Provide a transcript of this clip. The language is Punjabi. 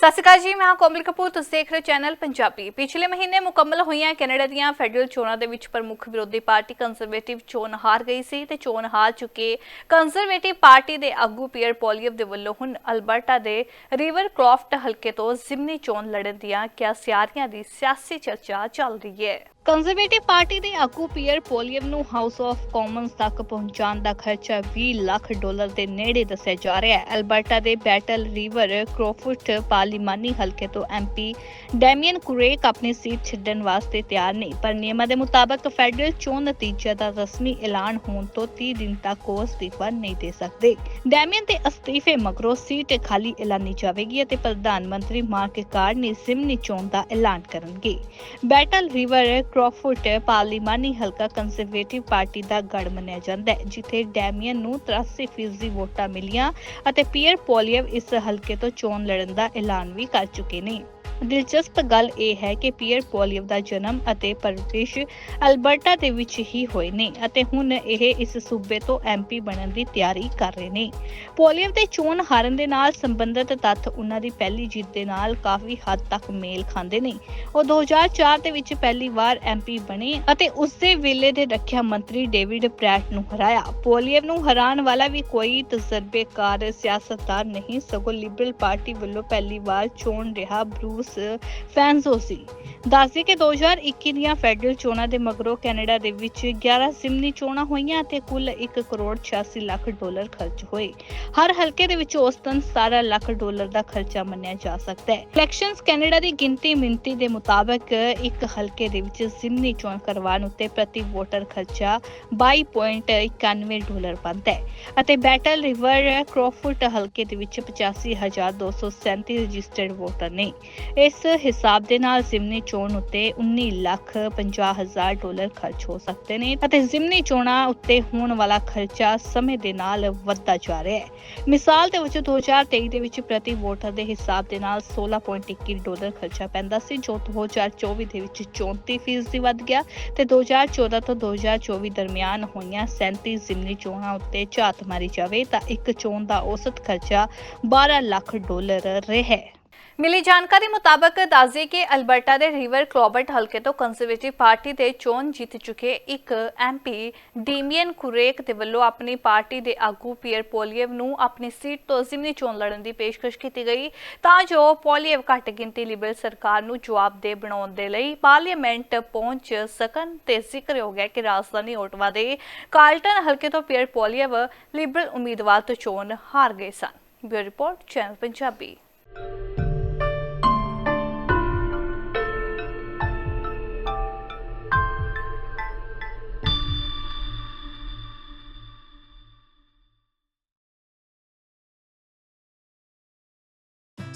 ਸਤਿ ਸ਼੍ਰੀ ਅਕਾਲ ਜੀ, ਮੈਂ ਹਾਂ ਕੋਮਲ ਕਪੂਰ, ਤੁਸੀਂ ਦੇਖ ਰਹੇ ਹੋ ਚੈਨਲ ਪੰਜਾਬੀ। ਪਿਛਲੇ ਮਹੀਨੇ ਮੁਕੰਮਲ ਹੋਈਆਂ ਕੈਨੇਡਾ ਦੀਆਂ ਫੈਡਰਲ ਚੋਣਾਂ ਦੇ ਵਿੱਚ ਪ੍ਰਮੁੱਖ ਵਿਰੋਧੀ ਪਾਰਟੀ ਕੰਜ਼ਰਵੇਟਿਵ ਚੋਣ ਹਾਰ ਗਈ ਸੀ ਤੇ ਚੋਣ ਹਾਰ ਚੁੱਕੇ ਕੰਜ਼ਰਵੇਟਿਵ ਪਾਰਟੀ ਦੇ ਆਗੂ ਪੀਅਰ ਪੋਲੀਅਵ ਦੇ ਵੱਲੋਂ ਹੁਣ ਅਲਬਰਟਾ ਦੇ ਰਿਵਰ ਕ੍ਰਾਫਟ ਹਲਕੇ ਤੋਂ ਜ਼ਿਮਨੀ ਚੋਣ ਲੜਨ ਦੀਆਂ ਕਿਆ ਸਿਆਰੀਆਂ ਦੀ ਸਿਆਸੀ ਚਰਚਾ ਚੱਲ ਰਹੀ ਹੈ। ਕੰਜ਼ਰਵੇਟਿਵ ਪਾਰਟੀ ਦੇ ਆਗੂ ਪੀਅਰ ਪੋਲੀਅਮ ਨੂੰ ਹਾਊਸ ਆਫ ਕਾਮਨਸ ਤੱਕ ਪਹੁੰਚਾਉਣ ਦਾ ਖਰਚਾ 20 ਲੱਖ ਡਾਲਰ ਦੇ ਨੇੜੇ ਦੱਸਿਆ ਜਾ ਰਿਹਾ ਹੈ। ਅਲਬਰਟਾ ਦੇ ਬੈਟਲ ਰਿਵਰ ਕ੍ਰੋਫੁੱਟ ਪਾਰਲੀਮਾਨੀ ਹਲਕੇ ਤੋਂ ਐਮਪੀ ਡੈਮੀਅਨ ਕੁਰੇਕ ਆਪਣੀ ਸੀਟ ਛੱਡਣ ਵਾਸਤੇ ਤਿਆਰ ਨਹੀਂ ਪਰ ਨਿਯਮਾਂ ਦੇ ਮੁਤਾਬਕ ਫੈਡਰਲ ਚੋਣ ਨਤੀਜੇ ਦਾ ਰਸਮੀ ਐਲਾਨ ਹੋਣ ਤੋਂ 30 ਦਿਨ ਤੱਕ ਉਹ ਅਸਤੀਫਾ ਨਹੀਂ ਦੇ ਸਕਦੇ। ਡੈਮੀਅਨ ਦੇ ਅਸਤੀਫੇ ਮਗਰੋਂ ਸੀਟ ਖਾਲੀ ਐਲਾਨੀ ਜਾਵੇਗੀ ਅਤੇ ਪ੍ਰਧਾਨ ਮੰਤਰੀ ਮਾਰਕ ਕਾਰਨੀ ਜ਼ਿਮਨੀ ਚੋਣ ਦਾ ਐਲਾਨ ਕਰਨਗੇ। ਬੈਟਲ ਰਿਵਰ ਕ੍ਰੋਫੁੱਟ ਪਾਰਲੀਮਾਨੀ ਹਲਕਾ ਕੰਜ਼ਰਵੇਟਿਵ ਪਾਰਟੀ ਦਾ ਗੜ ਮੰਨਿਆ ਜਾਂਦਾ ਹੈ, ਜਿੱਥੇ ਡੈਮੀਅਨ ਨੂੰ 83% ਵੋਟਾਂ ਮਿਲੀਆਂ ਅਤੇ ਪੀਅਰ ਪੋਲੀਅਵ ਇਸ ਹਲਕੇ ਤੋਂ ਚੋਣ ਲੜਨ ਦਾ ਐਲਾਨ ਵੀ ਕਰ ਚੁੱਕੇ ਨੇ। ਦਿਲਚਸਪ ਗੱਲ ਇਹ ਹੈ ਕਿ ਪੀਅਰ ਪੋਲੀਅਵ ਦਾ ਜਨਮ ਅਤੇ ਪਰਵਰਿਸ਼ ਅਲਬਰਟਾ ਦੇ ਵਿੱਚ ਹੀ ਹੋਏ ਨੇ ਅਤੇ ਹੁਣ ਇਹ ਇਸ ਸੂਬੇ ਤੋਂ ਐਮਪੀ ਬਣਨ ਦੀ ਤਿਆਰੀ ਕਰ ਰਹੇ ਨੇ। ਪੋਲੀਅਵ ਦੇ ਚੋਣ ਹਾਰਨ ਦੇ ਨਾਲ ਸੰਬੰਧਿਤ ਤੱਥ ਉਹਨਾਂ ਦੀ ਪਹਿਲੀ ਜਿੱਤ ਦੇ ਨਾਲ ਕਾਫੀ ਹੱਦ ਤੱਕ ਮੇਲ ਖਾਂਦੇ ਨੇ। ਉਹ 2004 ਦੇ ਵਿੱਚ ਪਹਿਲੀ ਵਾਰ ਐਮਪੀ ਬਣੇ ਅਤੇ ਉਸ ਦੇ ਵੇਲੇ ਦੇ ਰੱਖਿਆ ਮੰਤਰੀ ਡੇਵਿਡ ਪ੍ਰੈਟ ਨੂੰ ਹਰਾਇਆ। ਪੋਲੀਅਵ ਨੂੰ ਹਰਾਉਣ ਵਾਲਾ ਵੀ ਕੋਈ ਤਜਰਬੇਕਾਰ ਸਿਆਸਤਦਾਨ ਨਹੀਂ, ਸਗੋਂ ਲਿਬਰਲ ਪਾਰਟੀ ਵੱਲੋਂ ਪਹਿਲੀ ਵਾਰ ਚੋਣ ਰਿਹਾ ਬਰੂਸ ਫੈਂਜ਼ੋ ਸੀ। ਦੱਸਦੇ ਕਿ 2021 ਦੀਆਂ ਫੈਡਰਲ ਚੋਣਾਂ ਦੇ ਮਗਰੋਂ ਕੈਨੇਡਾ ਦੇ ਵਿੱਚ 11 ਜ਼ਿਮਨੀ ਚੋਣਾਂ ਹੋਈਆਂ ਅਤੇ ਕੁੱਲ 1 ਕਰੋੜ 86 ਲੱਖ ਡਾਲਰ ਖਰਚ ਹੋਏ। ਹਰ ਹਲਕੇ ਦੇ ਵਿੱਚ ਔਸਤਨ 17 ਲੱਖ ਡਾਲਰ ਦਾ ਖਰਚਾ ਮੰਨਿਆ ਜਾ ਸਕਦਾ ਹੈ। ਇਲੈਕਸ਼ਨਸ ਕੈਨੇਡਾ ਦੀ ਗਿਣਤੀ ਮਿੰਤੀ ਦੇ ਮੁਤਾਬਕ ਇੱਕ ਹਲਕੇ ਦੇ ਵਿੱਚ ਜ਼ਿਮਨੀ ਚੋਣ ਕਰਵਾਉਣ ਉੱਤੇ ਪ੍ਰਤੀ ਵੋਟਰ ਖਰਚਾ 22.91 ਡਾਲਰ ਬਣਦਾ ਹੈ ਅਤੇ ਬੈਟਲ ਰਿਵਰ ਕ੍ਰੋਫੁੱਟ ਹਲਕੇ ਦੇ ਵਿੱਚ 85237 ਰਜਿਸਟਰਡ ਵੋਟਰ ਨੇ। ਇਸ ਹਿਸਾਬ ਦੇ ਨਾਲ ਜ਼ਿਮਨੀ ਚੋਣ ਉੱਤੇ 19 ਲੱਖ 50 ਹਜ਼ਾਰ ਡਾਲਰ ਖਰਚ ਹੋ ਸਕਦੇ ਨੇ ਅਤੇ ਜ਼ਿਮਨੀ ਚੋਣਾਂ ਉੱਤੇ ਹੋਣ ਵਾਲਾ ਖਰਚਾ ਸਮੇਂ ਦੇ ਨਾਲ ਵੱਧਦਾ ਜਾ ਰਿਹਾ ਹੈ। ਮਿਸਾਲ ਦੇ ਵਜੋਂ 2023 ਦੇ ਵਿੱਚ ਪ੍ਰਤੀ ਵੋਟਰ ਦੇ ਹਿਸਾਬ ਦੇ ਨਾਲ 16.21 ਡਾਲਰ ਖਰਚਾ ਪੈਂਦਾ ਸੀ, ਜੋ 2024 ਦੇ ਵਿੱਚ 34% ਵੱਧ ਗਿਆ ਤੇ 2014 ਤੋਂ 2024 ਦਰਮਿਆਨ ਹੋਈਆਂ 37 ਜ਼ਿਮਨੀ ਚੋਣਾਂ ਉੱਤੇ ਝਾਤ ਮਾਰੀ ਜਾਵੇ ਤਾਂ ਇੱਕ ਚੋਣ ਦਾ ਔਸਤ ਖਰਚਾ 12 ਲੱਖ ਡਾਲਰ ਰਿਹਾ ਹੈ। ਮਿਲੀ ਜਾਣਕਾਰੀ ਮੁਤਾਬਕ ਦੱਸਦੇ ਕਿ ਅਲਬਰਟਾ ਦੇ ਰਿਵਰ ਕਲੌਬਰਟ ਹਲਕੇ ਤੋਂ ਕੰਜ਼ਰਵੇਟਿਵ ਪਾਰਟੀ ਦੇ ਚੋਣ ਜਿੱਤ ਚੁੱਕੇ ਇੱਕ ਐਮਪੀ ਡੀਮੀਅਨ ਕੁਰੇਕ ਦੇ ਵੱਲੋਂ ਆਪਣੀ ਪਾਰਟੀ ਦੇ ਆਗੂ ਪੀਅਰ ਪੋਲੀਅਵ ਨੂੰ ਆਪਣੀ ਸੀਟ ਤੋਂ ਜ਼ਿਮਨੀ ਚੋਣ ਲੜਨ ਦੀ ਪੇਸ਼ਕਸ਼ ਕੀਤੀ ਗਈ। ਤਾਂ ਜੋ ਪੋਲੀਅਵ ਘੱਟ ਗਿਣਤੀ ਲਿਬਰਲ ਸਰਕਾਰ ਨੂੰ ਜਵਾਬਦੇਹ ਬਣਾਉਣ ਦੇ ਲਈ ਪਾਰਲੀਮੈਂਟ ਪਹੁੰਚ ਸਕਣ ਤੇ ਜ਼ਿਕਰ ਹੋ ਗਿਆ ਕਿ ਰਾਜਧਾਨੀ ਓਟਵਾ ਦੇ ਕਾਰਲਟਨ ਹਲਕੇ ਤੋਂ ਪੀਅਰ ਪੋਲੀਅਵ ਲਿਬਰਲ ਉਮੀਦਵਾਰ ਤੋਂ ਚੋਣ ਹਾਰ ਗਏ ਸਨ। Bureau report, channel Punjabi.